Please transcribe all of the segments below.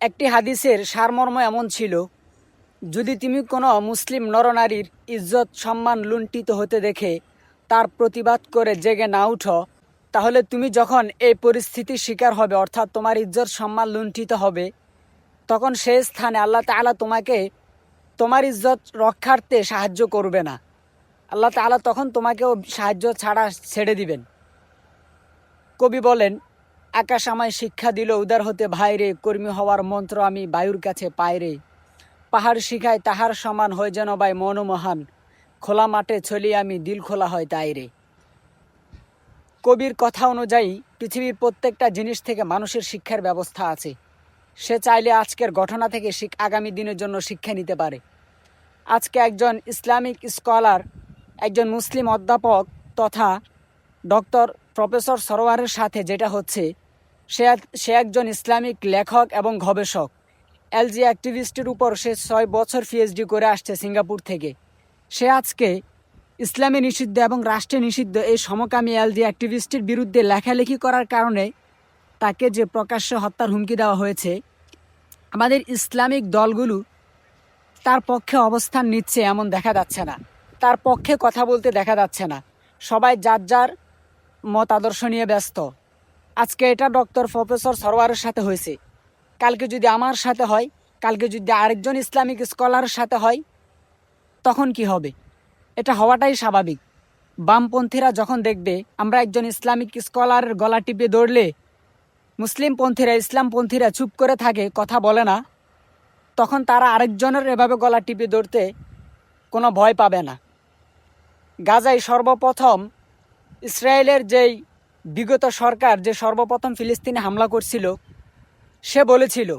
একটি হাদিসের সারমর্ম এমন ছিল, যদি তুমি কোনো মুসলিম নরনারীর ইজ্জত, সম্মান লুণ্ঠিত হতে দেখে তার প্রতিবাদ করে জেগে না উঠো, তাহলে তুমি যখন এই পরিস্থিতির শিকার হবে, অর্থাৎ তোমার ইজ্জত, সম্মান লুণ্ঠিত হবে, তখন সেই স্থানে আল্লাহ তাআলা তোমাকে তোমার ইজ্জত রক্ষার্থে সাহায্য করবে না। আল্লাহ তাআলা তখন তোমাকেও সাহায্য ছাড়া ছেড়ে দিবেন। কবি বলেন আকাশ আমায় শিক্ষা দিল, উদার হতে ভাইরে কর্মী হওয়ার মন্ত্র আমি বায়ুর কাছে পায়রে পাহাড় শিখায় তাহার সমান হয় যেন বাই মনোমহান। খোলা মাঠে ছলি আমি, দিল খোলা হয় তাই রে। কবির কথা অনুযায়ী পৃথিবীর প্রত্যেকটা জিনিস থেকে মানুষের শিক্ষার ব্যবস্থা আছে। সে চাইলে আজকের ঘটনা থেকে আগামী দিনের জন্য শিক্ষা নিতে পারে। আজকে একজন ইসলামিক স্কলার, একজন মুসলিম অধ্যাপক তথা ডক্টর প্রফেসর সরোয়ারের সাথে, যেটা হচ্ছে, সে সে একজন ইসলামিক লেখক এবং গবেষক। এলজি অ্যাক্টিভিস্টের উপর সে ছয় বছর পিএইচডি করে আসছে সিঙ্গাপুর থেকে। সে আজকে ইসলামে নিষিদ্ধ এবং রাষ্ট্রে নিষিদ্ধ এই সমকামী এলজি অ্যাক্টিভিস্টের বিরুদ্ধে লেখালেখি করার কারণে তাকে যে প্রকাশ্য হত্যার হুমকি দেওয়া হয়েছে, আমাদের ইসলামিক দলগুলো তার পক্ষে অবস্থান নিচ্ছে এমন দেখা যাচ্ছে না। তার পক্ষে কথা বলতে দেখা যাচ্ছে না। সবাই যার যার মত আদর্শ নিয়ে ব্যস্ত। আজকে এটা ডক্টর প্রফেসর সরোয়ারের সাথে হয়েছে। কালকে যদি আমার সাথে হয়, কালকে যদি আরেকজন ইসলামিক স্কলারের সাথে হয়, তখন কি হবে? এটা হওয়াটাই স্বাভাবিক। বামপন্থীরা যখন দেখবে আমরা একজন ইসলামিক স্কলারের গলা টিপে দৌড়লে মুসলিমপন্থীরা ইসলামপন্থীরা চুপ করে থাকে, কথা বলে না, তখন তারা আরেকজনের এভাবে গলা টিপে ধরতে কোনো ভয় পাবে না। গাজায় সর্বপ্রথম ইসরায়েলের যেই বিগত সরকার, যে সর্বপ্রথম ফিলিস্তিনে হামলা করছিল, সে বলেছিল,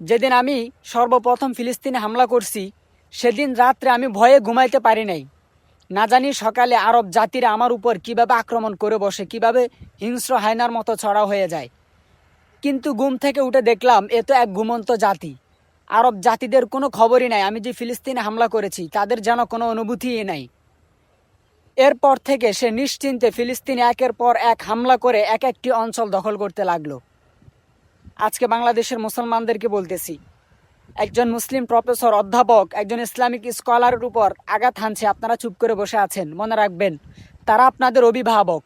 যেদিন আমি সর্বপ্রথম ফিলিস্তিনে হামলা করছি, সেদিন রাত্রে আমি ভয়ে ঘুমাইতে পারি নাই। না জানি সকালে আরব জাতিরা আমার উপর কীভাবে আক্রমণ করে বসে, কীভাবে হিংস্র হায়নার মতো ছড়া হয়ে যায়। কিন্তু ঘুম থেকে উঠে দেখলাম, এ তো এক ঘুমন্ত জাতি। আরব জাতিদের কোনো খবরই নাই। আমি যে ফিলিস্তিনে হামলা করেছি, তাদের যেন কোনো অনুভূতিই নাই। এরপর থেকে সে নিশ্চিন্তে ফিলিস্তিনে একের পর এক হামলা করে এক একটি অঞ্চল দখল করতে লাগল। আজকে বাংলাদেশের মুসলমানদেরকে বলতেছি, একজন মুসলিম প্রফেসর, অধ্যাপক, একজন ইসলামিক স্কলারের উপর আঘাত হানছে, আপনারা চুপ করে বসে আছেন, মনে রাখবেন, তারা আপনাদের অভিভাবক।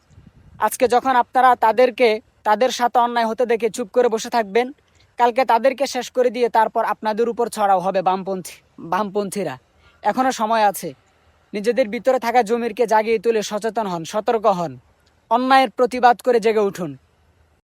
আজকে যখন আপনারা তাদেরকে, তাদের সাথে অন্যায় হতে দেখে চুপ করে বসে থাকবেন, কালকে তাদেরকে শেষ করে দিয়ে তারপর আপনাদের উপর ছড়াও হবে বামপন্থী, বামপন্থীরা। এখনও সময় আছে। নিজেদের ভিতরে থাকা জমিরকে জাগিয়ে তুলে সচেতন হন, সতর্ক হন। অন্যায়ের প্রতিবাদ করে জেগে উঠুন।